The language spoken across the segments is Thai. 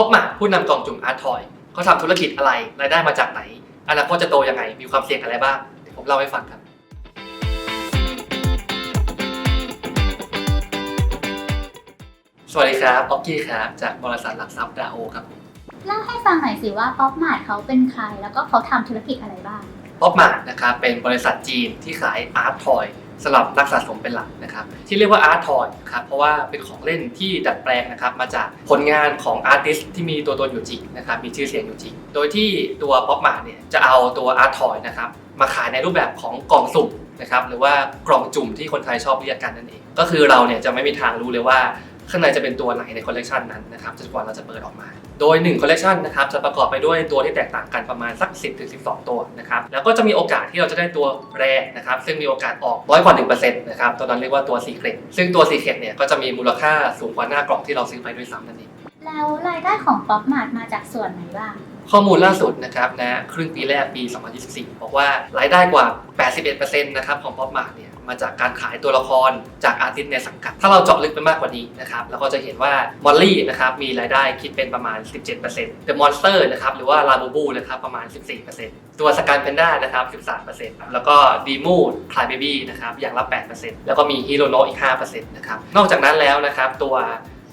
ป๊อปมาผู้นำกล่องจุ่มอาร์ตทอยเขาทำธุรกิจอะไรรายได้มาจากไหนอนาคตจะโตยังไงมีความเสี่ยงอะไรบ้างเดี๋ยวผมเล่าให้ฟังครับสวัสดีครับป๊อกกี้ครับจากบริษัทหลักทรัพย์ดาโอครับเล่าให้ฟังหน่อยสิว่าป๊อปมาร์ทเขาเป็นใคร แล้วก็เขาทำธุรกิจอะไรบ้างป๊อปมานะครับเป็นบริษัทจีนที่ขายอาร์ตทอย สำหรับรักสะสมเป็นหลักนะครับที่เรียกว่าอาร์ตทอยครับเพราะว่าเป็นของเล่นที่ดัดแปลงนะครับมาจากผลงานของอาร์ติสที่มีตัวตนอยู่จริงนะครับมีชื่อเสียงอยู่จริง โดยที่ตัวป๊อปมาเนี่ยจะเอาตัวอาร์ตทอยนะครับมาขายในรูปแบบของกล่องสุ่มนะครับหรือว่ากล่องจุ่มที่คนไทยชอบเรียกกันนั่นเอง ก็คือเราเนี่ยจะไม่มีทางรู้เลยว่า ข้างในจะเป็นตัวไหนในคอลเลกชันนั้นนะครับจนกว่าเราจะเปิดออกมา โดย1คอลเลกชันนะครับจะประกอบไปด้วยตัวที่แตกต่างกันประมาณสัก 10ถึง12 ตัวนะครับแล้วก็จะมีโอกาสที่เราจะได้ตัวแรนะครับซึ่งมีโอกาสออกน้อยกว่า1%นะครับตัวนั้นเรียกว่าตัวซีเกตซึ่งตัวซีเกตเนี่ยก็จะมีมูลค่าสูงกว่าหน้ากล่องที่เราซื้อไปด้วยซ้ำนั่นเองแล้วรายได้ของป๊อปมาร์ทมาจากส่วนไหนบ้าง ข้อมูลล่าสุดนะครับนะครึ่งปีแรกปี 2024 บอกว่ารายได้กว่า 81%นะครับของป๊อปมาร์เนี่ยมาจากการขายตัวละครจากอาร์ติสในสังกัด ถ้าเราเจาะลึกไปมากกว่านี้นะครับเราก็จะเห็นว่ามอลลี่นะครับมีรายได้คิดเป็นประมาณ 17% The Monster นะครับหรือว่าลาบูบูนะครับประมาณ 14%ตัวสการเพนด้านะครับ 13%แล้วก็ดีมูดคลายเบบี้นะครับอย่างละ 8%แล้วก็มีฮิโรโนอีก 5%นะครับนอกจากนั้นแล้วนะครับตัว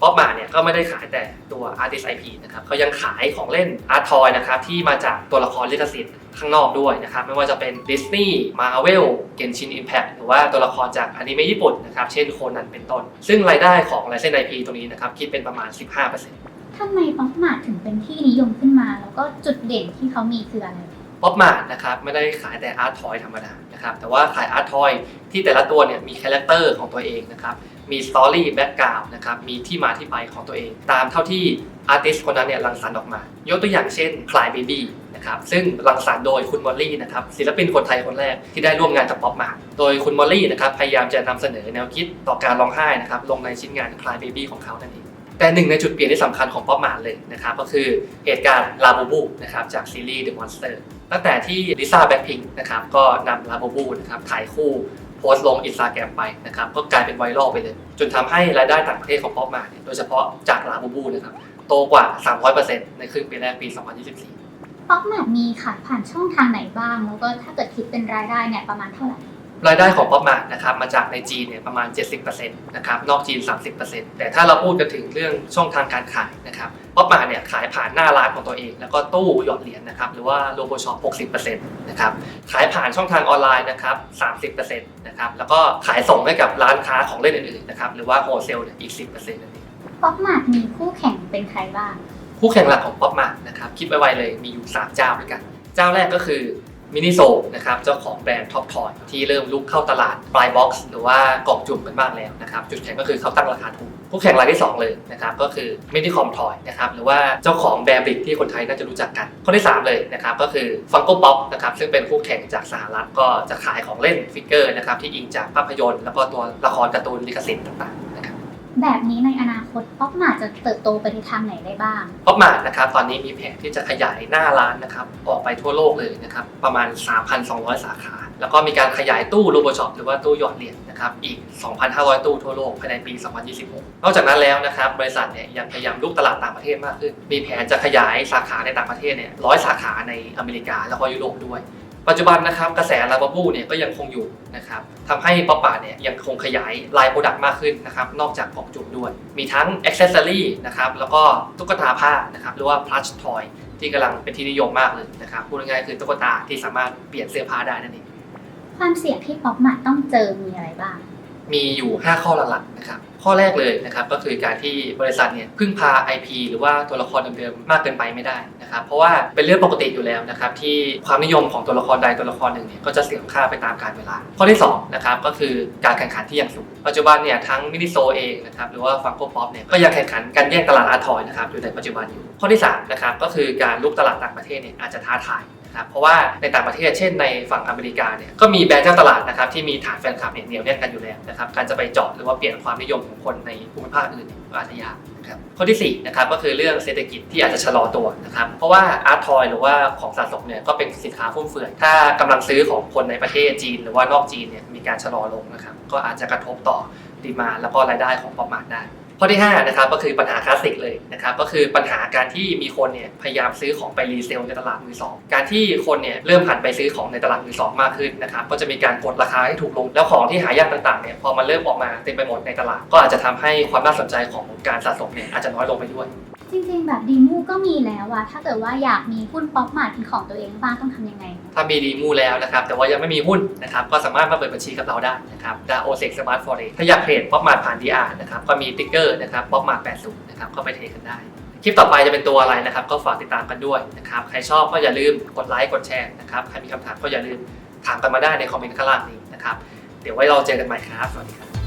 ป๊อปมาเนี่ยก็ไม่ได้ขายแต่ตัว Artist IP นะครับเขายังขายของเล่น Art Toy นะครับที่มาจากตัวละครลิขสิทธิ์ข้างนอกด้วยนะครับไม่ว่าจะเป็น Disney Marvel Genshin Impact หรือว่าตัวละครจากอนิเมะญี่ปุ่นนะครับเช่นโคนันเป็นต้น ซึ่งรายได้ของลายเส้น IP ตรงนี้นะครับคิดเป็นประมาณ 15%ทำไมป๊อปมาถึงเป็นที่นิยมขึ้นมา แล้วก็จุดเด่นที่เขามีคืออะไร ป๊อปมานะครับไม่ได้ขายแต่อาร์ตทอยธรรมดานะครับแต่ว่าขายอาร์ตทอยที่แต่ละตัวเนี่ยมีคาแรคเตอร์ของตัวเองนะครับมีสตอรี่แบ็กกราวน์นะครับมีที่มาที่ไปของตัวเอง ตามเท่าที่อาร์ติสคนนั้นเนี่ยรังสรรค์ออกมา ยกตัวอย่างเช่น Cry Baby นะครับซึ่งรังสรรค์โดยคุณมอลลี่นะครับศิลปินคนไทยคนแรกที่ได้ร่วมงานกับป๊อปมาโดยคุณมอลลี่นะครับพยายามจะนำเสนอแนวคิดต่อการร้องไห้นะครับลงในชิ้นงาน Cry Baby ของเขานั่นเองแต่หนึ่งในจุดเปลี่ยนที่สำคัญของป๊อปมาร์เลยนะครับก็คือเหตุการณ์ลาบูบูนะครับจากซีรีส์ The Monster ตั้งแต่ที่ลิซ่าแบ็คพิงนะครับก็นำลาบูบูนะครับถ่ายคู่โพสต์ลงอินสตาแกรมไปนะครับก็กลายเป็นไวรัลไปเลย จนทำให้รายได้ต่างประเทศของป๊อปมาเนี่ยโดยเฉพาะจากลาบูบูนะครับโตกว่า 300%ในครึ่งปีแรกปี 2024ป๊อปมามีขายผ่านช่องทางไหนบ้าง แล้วก็ถ้าเกิดคิดเป็นรายได้เนี่ยประมาณเท่าไหร่ รายได้ของป๊อปมาร์นะครับมาจากในจีนเนี่ยประมาณ 70%นะครับนอกจีน 30%แต่ถ้าเราพูดกันถึงเรื่องช่องทางการขายนะครับป๊อปมาร์เนี่ยขายผ่านหน้าร้านของตัวเอง แล้วก็ตู้หยอดเหรียญนะครับหรือว่าโลโก้ช็อป60%นะครับขายผ่านช่องทางออนไลน์นะครับ30%นะครับแล้วก็ขายส่งให้กับร้านค้าของเล่นอื่นๆนะครับหรือว่าโฮเซลเนี่ยอีก 10%นั่นเองป๊อปมาร์ทมีคู่แข่งเป็นใครบ้างคู่แข่งหลักของป๊อปมาร์นะครับคิดไว้ๆเลยมีอยู่ 3 เจ้าด้วยกัน เจ้าแรกก็คือ มินิโซนะครับเจ้าของแบรนด์ท็อปทอยที่เริ่มลุกเข้าตลาดปลายบ็อกซ์หรือว่ากล่องจุ่มกันบ้างแล้วนะครับจุดแข็งก็คือเขาตั้งราคาถูกคู่แข่งรายที่ 2 เลยนะครับก็คือมินิคอมทอยนะครับหรือว่าเจ้าของแบรนด์บริกที่คนไทยน่าจะรู้จักกันข้อที่ 3 เลยนะครับก็คือฟังโกป๊อปนะครับซึ่งเป็นคู่แข่งจากสหรัฐก็จะขายของเล่นฟิกเกอร์นะครับที่อิงจากภาพยนตร์ แล้วก็ตัวละครการ์ตูนลิขสิทธิ์ต่างๆ แบบนี้ในอนาคตป๊อปมาจะเติบโตไปในทางไหนได้บ้างป๊อปมานะครับตอนนี้มีแผนที่จะขยายหน้าร้านนะครับออกไปทั่วโลกเลยนะครับประมาณ 3,200 สาขา แล้วก็มีการขยายตู้โลโบช็อปหรือว่าตู้หยอดเหรียญนะครับอีก 2,500 ตู้ทั่วโลกภายในปี 2026 นอกจากนั้นแล้วนะครับบริษัทเนี่ยยังพยายามลุกตลาดต่างประเทศมากขึ้น มีแผนจะขยายสาขาในต่างประเทศเนี่ยร้อยสาขาในอเมริกาแล้วก็ยุโรปด้วย ปัจจุบันนะครับกระแสลาบาบูเนี่ยก็ยังคงอยู่นะครับทำให้ป๊อปปาเนี่ยยังคงขยายไลน์โปรดักต์มากขึ้นนะครับนอกจากของจุ่มด้วย มีทั้งอ็อกเซสซอรี่นะครับแล้วก็ตุ๊กตาผ้านะครับหรือว่าพลัชทอยที่กำลังเป็นที่นิยมมากเลยนะครับพูดง่ายๆคือตุ๊กตาที่สามารถเปลี่ยนเสื้อผ้าได้นั่นเองความเสี่ยงที่ป๊อปมาร์ทต้องเจอมีอะไรบ้าง มีอยู่ 5 ข้อหลักๆนะครับข้อแรกเลยนะครับก็คือการที่บริษัทเนี่ยพึ่งพา IP หรือว่าตัวละครเดิมๆมากเกินไปไม่ได้นะครับเพราะว่าเป็นเรื่องปกติอยู่แล้วนะครับที่ความนิยมของตัวละครใดตัวละครหนึ่งเนี่ยก็จะเสื่อมค่าไปตามกาลเวลา ข้อที่2นะครับก็คือการแข่งขันที่ยังสูงปัจจุบันเนี่ยทั้งมินิโซเองนะครับหรือว่าฟังโกป๊อปเนี่ยก็ยังแข่งขันกันแย่งตลาดอาร์ทอยนะครับอยู่ในปัจจุบันอยู่ข้อที่3นะครับก็คือการลุกตลาดต่างประเทศเนี่ยอาจจะท้าทาย นะครับเพราะว่าในต่างประเทศเช่นในฝั่งอเมริกาเนี่ยก็มีแบรนด์เจ้าตลาดนะครับที่มีฐานแฟนคลับเนี่ยเหนียวแน่นกันอยู่แล้วนะครับการจะไปเจาะหรือว่าเปลี่ยนความนิยมของคนในภูมิภาคอื่นก็อาจจะยากนะครับข้อที่4นะครับก็คือเรื่องเศรษฐกิจที่อาจจะชะลอตัวนะครับเพราะว่าอาร์ตทอยหรือว่าของสะสมเนี่ยก็เป็นสินค้าฟุ่มเฟือยถ้ากำลังซื้อของคนในประเทศจีน หรือว่านอกจีนเนี่ยมีการชะลอลงนะครับก็อาจจะกระทบต่อดีมาแล้วก็รายได้ของป๊อปมาร์ทได้ ข้อที่5นะครับก็คือปัญหาคลาสสิกเลยนะครับก็คือปัญหาการที่มีคนเนี่ยพยายามซื้อของไปรีเซลในตลาดมือสองการที่คนเนี่ยเริ่มหันไปซื้อของในตลาดมือสองมากขึ้นนะครับก็จะมีการกดราคาให้ถูกลง แล้วของที่หายากต่างๆเนี่ยพอมันเริ่มออกมาเต็มไปหมดในตลาด ก็อาจจะทำให้ความน่าสนใจของการสะสมเนี่ยอาจจะน้อยลงไปด้วยจริงๆ แบบดีมูก็มีแล้วอะถ้าเกิดว่าอยากมีหุ้นป๊อปมาร์ทเป็นของตัวเองบ้างต้องทำยังไง ถ้ามีดีมูแล้วนะครับ แต่ว่ายังไม่มีหุ้นนะครับ ก็สามารถมาเปิดบัญชีกับเราได้นะครับดาโอเซ็กสมาร์ทฟอร์เรถ้าอยากเทรดป๊อปมาร์ทผ่าน DR นะครับ ก็มีติ๊กเกอร์นะครับป๊อปมาร์ท80นะครับก็ไปเทกันได้คลิปต่อไปจะเป็นตัวอะไรนะครับ ก็ฝากติดตามกันด้วยนะครับใครชอบก็อย่าลืมกดไลค์กดแชร์นะครับใครมีคำถามก็อย่าลืมถามกันมาได้ในคอมเมนต์ข้างล่างนี้นะครับเดี๋ยวไว้เราเจอกันใหม่ครับสวัสดีครับ